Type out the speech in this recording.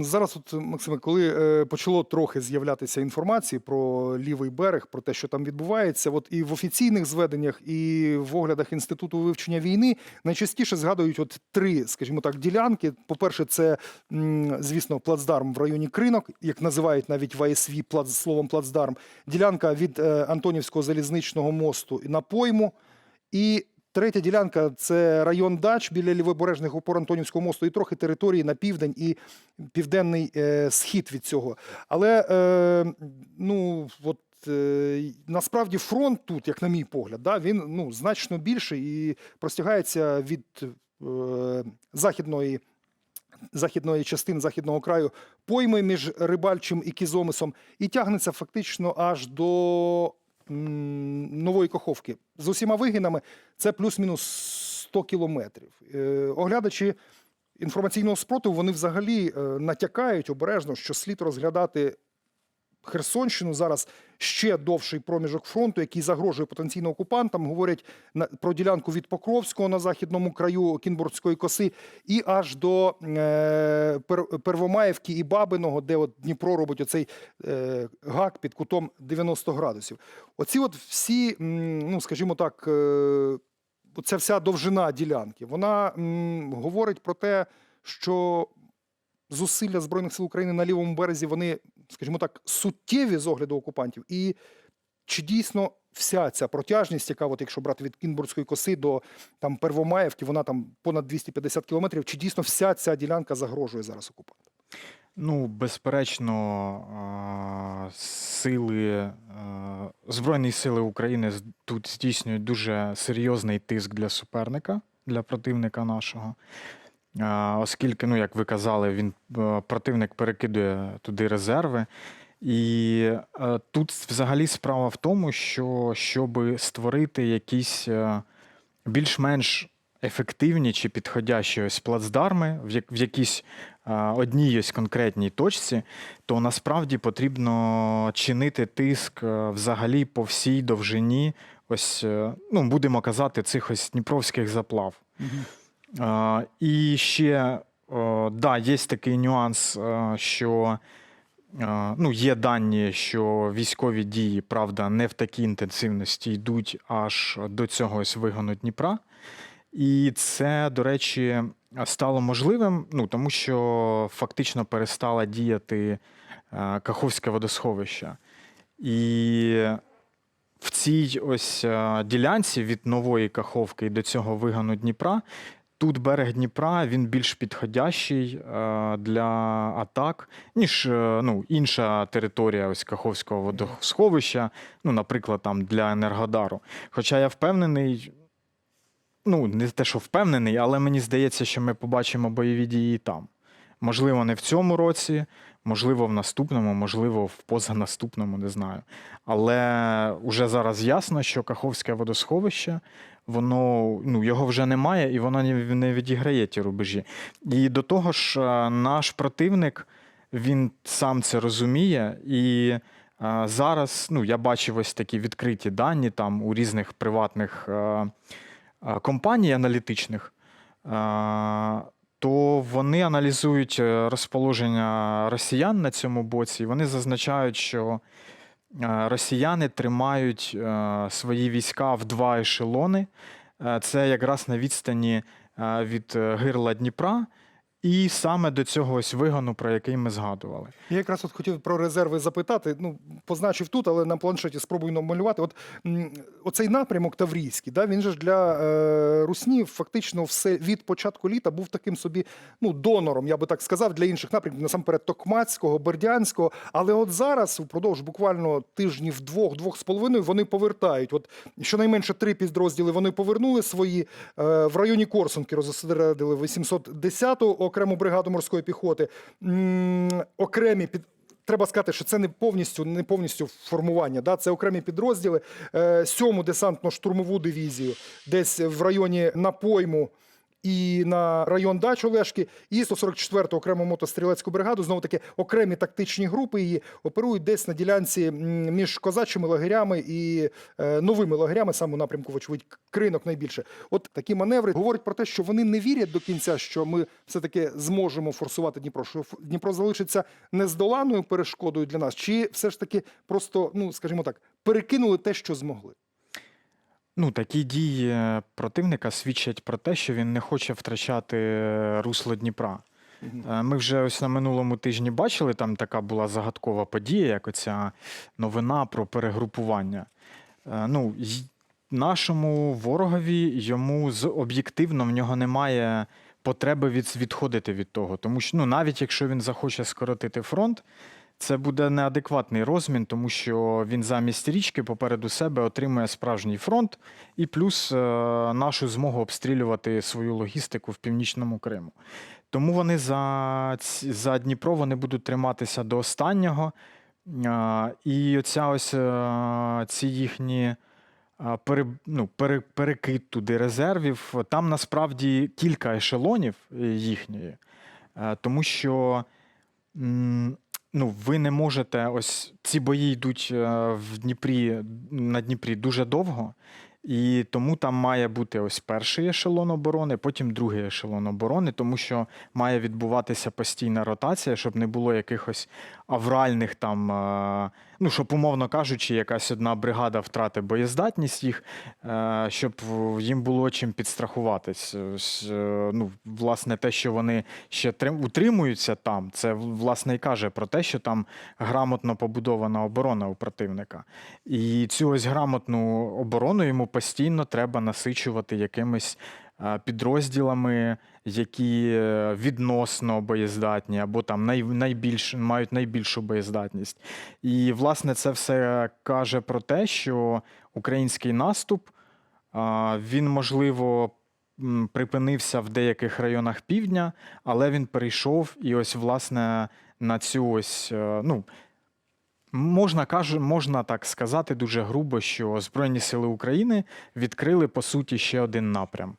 Зараз, от, Максиме, коли е, почало трохи з'являтися інформації про лівий берег, про те, що там відбувається, от і в офіційних зведеннях, і в оглядах Інституту вивчення війни найчастіше згадують от три, скажімо так, ділянки. По-перше, це, звісно, плацдарм в районі Кринок, як називають навіть в АСВ плац, словом плацдарм. Ділянка від е, Антонівського залізничного мосту на пойму. І Третя ділянка це район Дач біля лівобережних опор Антонівського мосту і трохи території на південь і південний е, схід від цього. Але е, ну от. е, Насправді фронт тут, як на мій погляд, да, він ну, значно більший і простягається від е, західної, західної частини західного краю пойми між Рибальчим і Кізомисом і тягнеться фактично аж до Нової Каховки. З усіма вигинами це плюс-мінус 100 кілометрів. Е, Оглядачі інформаційного спротиву вони взагалі е, натякають обережно, що слід розглядати Херсонщину зараз ще довший проміжок фронту, який загрожує потенційно окупантам. Говорять про ділянку від Покровського на західному краю Кінбурзької коси і аж до е, Первомаївки і Бабиного, де от Дніпро робить оцей е, гак під кутом 90 градусів. Оці от всі, ну скажімо так, е, ця вся довжина ділянки, вона м, говорить про те, що зусилля Збройних сил України на лівому березі, вони, скажімо так, суттєві з огляду окупантів. І чи дійсно вся ця протяжність, яка, от якщо брати від Кінбурзької коси до там Первомаївки, вона там понад 250 кілометрів, чи дійсно вся ця ділянка загрожує зараз окупантам? Ну, безперечно, сили, Збройні сили України тут здійснюють дуже серйозний тиск для суперника, для противника нашого. Оскільки, ну, як ви казали, він е, противник перекидує туди резерви. І е, тут взагалі справа в тому, що щоб створити якісь е, більш-менш ефективні чи підходящі ось плацдарми в, як, в якійсь одній ось конкретній точці, то насправді потрібно чинити тиск взагалі по всій довжині, ось, ну, будемо казати, цих ось дніпровських заплав. А, І ще о, да, є такий нюанс, е, що е, ну, є дані, що військові дії, правда, не в такій інтенсивності йдуть аж до цього ось вигону Дніпра. І це, до речі, стало можливим, ну, тому що фактично перестала діяти е, Каховське водосховище. І в цій ось е, ділянці від нової Каховки до цього вигану Дніпра. Тут берег Дніпра він більш підходящий е, для атак, ніж е, ну, інша територія ось Каховського водосховища, ну, наприклад, там для Енергодару. Хоча я впевнений, ну, не те, що впевнений, але мені здається, що ми побачимо бойові дії там. Можливо, не в цьому році, можливо, в наступному, можливо, в позанаступному, не знаю. Але вже зараз ясно, що Каховське водосховище, воно ну, його вже немає і воно не- відіграє ті рубежі. І до того ж, е, наш противник він сам це розуміє. І е, зараз ну, я бачив ось такі відкриті дані там у різних приватних е, компаній аналітичних. То вони аналізують е, розположення росіян на цьому боці, і вони зазначають, що е, росіяни тримають е, свої війська в два ешелони. Це якраз на відстані від гирла Дніпра, і саме до цього ось вигону, про який ми згадували. Я якраз от хотів про резерви запитати. Ну, позначив тут, але на планшеті спробую намалювати. От оцей напрямок Таврійський, да, він же ж для е, Русні фактично все від початку літа був таким собі ну, донором, я би так сказав, для інших напрямків, насамперед Токмацького, Бердянського. Але от зараз, впродовж буквально тижнів двох, двох з половиною, вони повертають. От щонайменше три підрозділи вони повернули свої е, в районі Корсунки розосередили 810-ту окрему бригаду морської піхоти. Окремі під. Треба сказати, що це не повністю не повністю формування. Да? Це окремі підрозділи. Е, Сьому десантно-штурмову дивізію, десь в районі Напойму і на район дач Олешки, і 144-ту окрему мотострілецьку бригаду. Знову таки окремі тактичні групи її оперують десь на ділянці між козачими лагерями і е, новими лагерями, саме у напрямку, вочевидь, кринок найбільше. От такі маневри говорять про те, що вони не вірять до кінця, що ми все-таки зможемо форсувати Дніпро, що Дніпро залишиться нездоланою перешкодою для нас, чи все ж таки просто, ну скажімо так, перекинули те, що змогли. Ну, такі дії противника свідчать про те, що він не хоче втрачати е, русло Дніпра. Е, Ми вже ось на минулому тижні бачили, там така була загадкова подія, як оця новина про перегрупування. Е, Ну, й- нашому ворогові йому з об'єктивно в нього немає потреби від, відходити від того. Тому що ну, навіть якщо він захоче скоротити фронт, це буде неадекватний розмін, тому що він замість річки попереду себе отримує справжній фронт і плюс е, нашу змогу обстрілювати свою логістику в північному Криму. Тому вони за, за Дніпро вони будуть триматися до останнього. А, І оця ось е, ці їхні пере, ну, пере, перекид туди резервів. Там насправді кілька ешелонів е, їхньої, Е, тому що ну, ви не можете. Ось ці бої йдуть е, в Дніпрі на Дніпрі дуже довго. І тому там має бути ось перший ешелон оборони, потім другий ешелон оборони, тому що має відбуватися постійна ротація, щоб не було якихось авральних там, е, ну щоб, умовно кажучи, якась одна бригада втратить боєздатність їх, е, щоб їм було чим підстрахуватись. Е, Ну, власне, те, що вони ще утримуються там, це власне і каже про те, що там грамотно побудована оборона у противника. І цю ось грамотну оборону йому постійно треба насичувати якимись підрозділами, які е, відносно боєздатні, або там най, найбільш, мають найбільшу боєздатність. І, власне, це все каже про те, що український наступ він, можливо, припинився в деяких районах півдня, але він перейшов і ось, власне, на цю ось, е, ну, Можна каже, можна так сказати дуже грубо, що Збройні Сили України відкрили по суті ще один напрям.